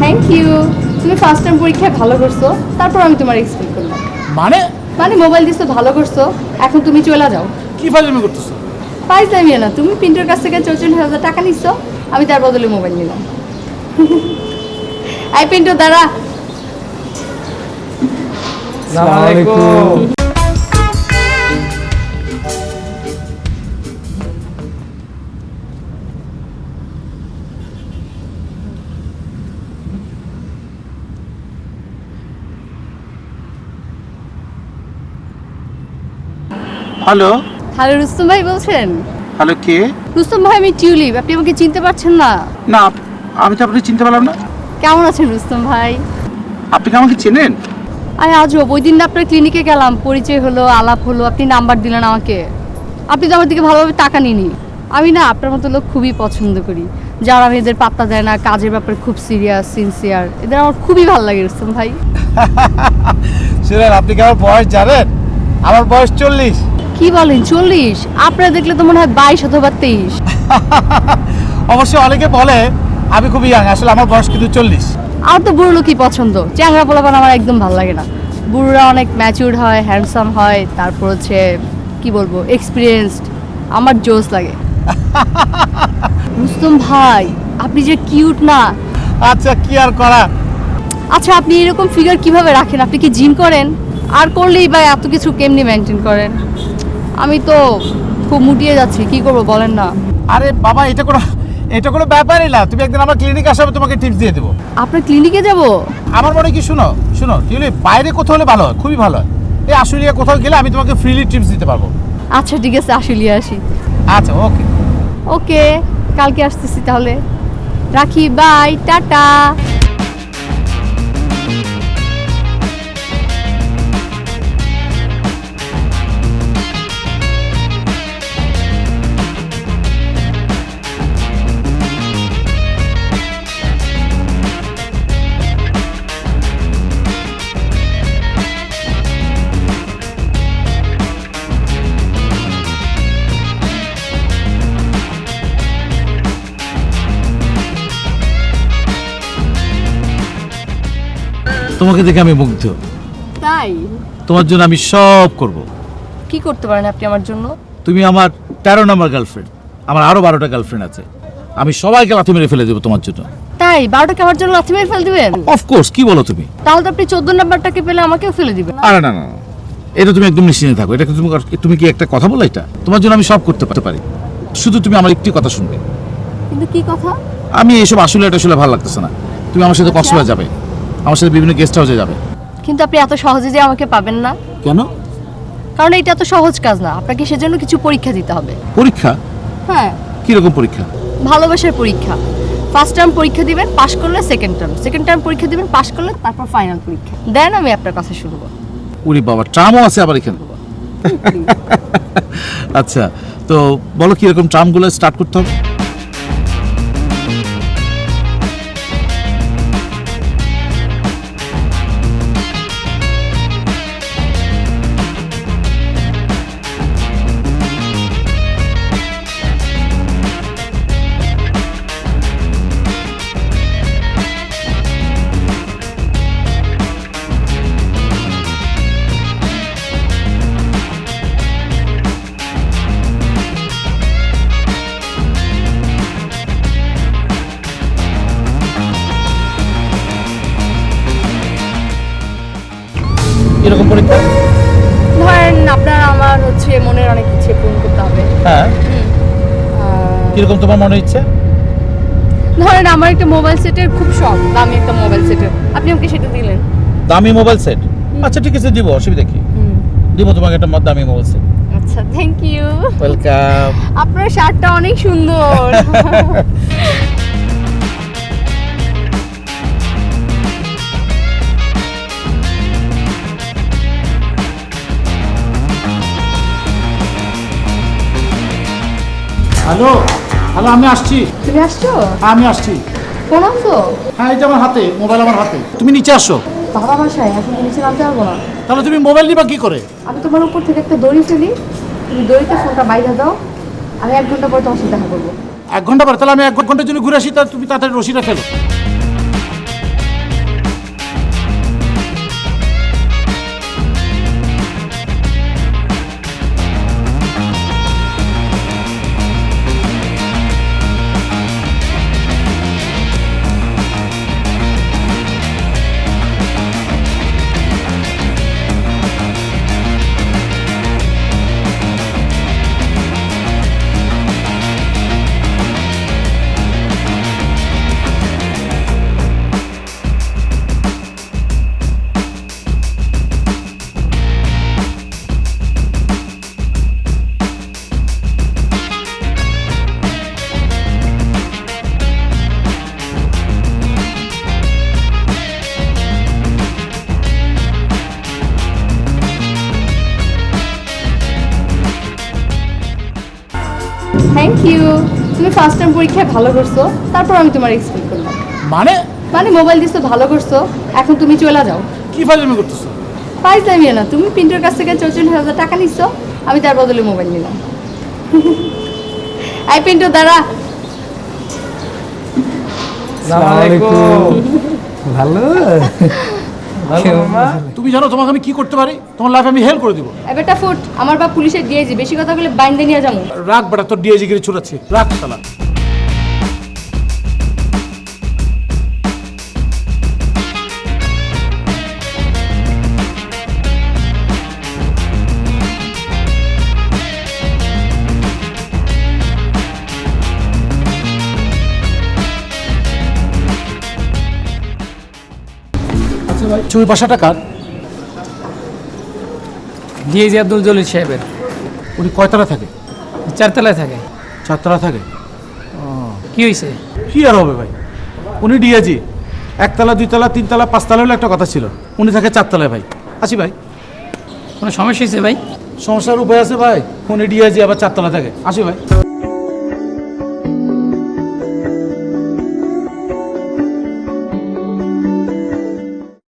Thank you তুমি first time পরীক্ষায় ভালো করছ তারপর আমি তোমার এক্সপেক্ট করলাম। মানে? মানে মোবাইল দিছো ভালো করছ এখন তুমি চলে যাও। কি ফাজলামি করতেছো? পাইস দামিয়ে না তুমি পিন্টুর কাছ থেকে চৌচল্লিশ হাজার টাকা নিচ্ছ আমি তার বদলে মোবাইল নিলাম। আই পিন্টু দাঁড়া। হ্যালো? হ্যালো রুস্তম ভাই বলছেন? হ্যালো কে? রুস্তম ভাই আমি টিউলিপ। আপনি আমাকে চিনতে পারছেন না? না আমি তো আপনাকে চিনতে পারলাম না। কেমন আছেন রুস্তম ভাই? আপনি কি আমাকে চেনেন? আরে আজব ওই দিন না আপনার ক্লিনিকে গেলাম পরিচয় হলো আলাপ হলো আপনি নাম্বার দিলেন আমাকে। আপনি তো আমার দিকে ভালোভাবে টাকা নিনি আমি না আপনার মতো লোক খুবই পছন্দ করি। যারা আমি এদের পাত্তা দেয় না কাজের ব্যাপারে খুব সিরিয়াস সিনসিয়ার এদের আমার খুবই ভালো লাগে রুস্তম ভাই। শুনেন আপনি কি আমার বয়স জানেন? আমার বয়স চল্লিশ। কি বলেন চল্লিশ? আপনারা দেখলে তো মনে হয় বাইশ অথবা তেইশ। অবশ্য অনেকে বলে আমি খুব ইয়াং আসলে আমার বয়স কিন্তু চল্লিশ। আমার তো বুড়ো লোকই পছন্দ। চ্যাংরা পোলাপান আমার একদম ভালো লাগে না। বুড়োরা অনেক ম্যাচিউর হয় হ্যান্ডসাম হয় তারপর হচ্ছে কি বলব এক্সপিরিয়েন্সড আমার জোস লাগে। রুস্তম ভাই আপনি যে কিউট না। আচ্ছা কি আর করা আচ্ছা আপনি এরকম ফিগার কীভাবে রাখেন? আপনি কি জিম করেন? আর করলেই বা এত কিছু কেমনি মেনটেন করেন? আমি তো খুব মুটিয়ে যাচ্ছি কি করব বলেন না। আরে বাবা এটা কোনো এটা কোনো ব্যাপারই না। তুমি একদিন আমার ক্লিনিক আসাবে তোমাকে টিপস দিয়ে দেবো। আপনার ক্লিনিকে যাব? আমার মনে কি শুনো শুনো টিউলি বাইরে কোথাও হলে ভালো হয় খুবই ভালো হয়। এই আশুলিয়া কোথাও গেলে আমি তোমাকে ফ্রিলি টিপস দিতে পারব। আচ্ছা ঠিক আছে আশুলিয়া আসি। আচ্ছা ওকে ওকে কালকে আসতেছি তাহলে। রাখি বাই টাটা। তোমাকে দেখে আমি মুগ্ধ। তাই? তোমার জন্য আমি সব করব। কি করতে পারেন আপনি আমার জন্য? তুমি আমার তেরো নম্বর গার্লফ্রেন্ড আমার আরও বারোটা গার্লফ্রেন্ড আছে। আমি সবাইকে লাথি মেরে ফেলে দেবো তোমার জন্য। তাই? বারোটাকে আমার জন্য লাথি মেরে ফেলে দিবেন? অফকোর্স কি বলো তুমি? তাহলে তো আপনি চোদ্দ নাম্বারটাকে পেলে আমাকেও ফেলে দিবেন। আরে না না না। এটা তুমি একদম নিশ্চিন্তে থাকো। এটা তুমি তুমি কি একটা কথা বলো এটা? তোমার জন্য আমি সব করতে পারতে পারি। শুধু তুমি আমার একটি কথা শুনবে। কিন্তু কি কথা? আমি এইসব আসলে এটা আসলে ভালো লাগতেছে না। তুমি আমার সাথে কক্সবাজার যাবে। আমার সাথে বিভিন্ন গেস্ট হাউসে যাবে। কিন্তু আপনি এত সহজে যে আমাকে পাবেন না। কেন? কারণ এটা এত সহজ কাজ না আপনাকে সেজন্য কিছু পরীক্ষা দিতে হবে। পরীক্ষা? হ্যাঁ। কীরকম পরীক্ষা? ভালোবাসার পরীক্ষা। ফার্স্ট টার্ম পরীক্ষা দিবেন পাশ করলে সেকেন্ড টার্ম সেকেন্ড টার্ম পরীক্ষা দিবেন পাশ করলে তারপর ফাইনাল পরীক্ষা। দেন আমি আপনার কথা শুনব। উরি বাবা ট্রামও আছে আবার এখানে। আচ্ছা তো বলো কীরকম ট্রামগুলো স্টার্ট করতে হবে? কীরকম পরীক্ষা? ধরেন আপনার আমার হচ্ছে মনের অনেক ইচ্ছে পূরণ করতে হবে। হ্যাঁ। কীরকম তোমার মনে ইচ্ছে? ধরেন আমার একটা মোবাইল সেটের খুব শখ দামি একটা মোবাইল সেটের। আপনি আমাকে সেটা দিলেন। দামি মোবাইল সেট? আচ্ছা ঠিক আছে দিব অসুবিধা কি? দিব তোমাকে একটা দামি মোবাইল সেট। আচ্ছা থ্যাংক ইউ ওয়েলকাম আপনার শার্টটা অনেক সুন্দর। হ্যালো হ্যালো আমি আসছি। তুমি আসছো? হ্যাঁ আমি আসছি। কোন আসছো হ্যাঁ এটা আমার হাতে মোবাইল আমার হাতে। তুমি নিচে আসো। বাবা বাসায় এখন তো নিচে নামতে পারব না। তাহলে তুমি মোবাইল নিবা কি করে? আমি তোমার উপর থেকে একটা দড়ি ফেলি। তুমি দড়িতে ফোনটা বাইরে দাও। আমি এক ঘণ্টা পর তোমার সাথে দেখা করব। এক ঘণ্টা পরে তাহলে আমি এক ঘণ্টার জন্য ঘুরে আসি তাহলে তুমি তাড়াতাড়ি রশিটা ফেলো। ইউ তুমি ফার্স্ট টাইম পরীক্ষায় ভালো করছ তারপর আমি তোমার এক্সপেক্ট করলাম। মানে? মানে মোবাইল দিছো ভালো করছ এখন তুমি চলে যাও। কি ফাজলামি করতেছো? পাইছিলাম না তুমি পিন্টুর কাছ থেকে চৌচল্লিশ হাজার টাকা নিচ্ছ আমি তার বদলে মোবাইল নিলাম। আই পিন্টু দাঁড়া। ভালো? তুমি জানো তোমাকে আমি কি করতে পারি? তোমার লাইফ আমি হেল্প করে দিব। এবারটা ফুট আমার বাপ পুলিশের ডিএজি বেশি কথা বলে বাইন্দে নিয়ে যাব। রাখ বেটা তোর ডিএজি গিয়ে ছুটাচ্ছি রাগ শালা। ছবি বাসাটা কার? ডিএজি আব্দুল জলিল সাহেবের। উনি কয়তলা থাকে? চারতলায় থাকে। চারতলা থাকে? কি হয়েছে কি আর হবে ভাই? উনি ডিআইজি। একতলা দুইতলা তিনতলা পাঁচতলা হলে একটা কথা ছিল। উনি থাকে চারতলায় ভাই। আসি ভাই। কোনো সমস্যা হয়েছে ভাই? সমস্যার উপায় আছে ভাই। উনি ডিআইজি আবার চারতলা থাকে। আসি ভাই।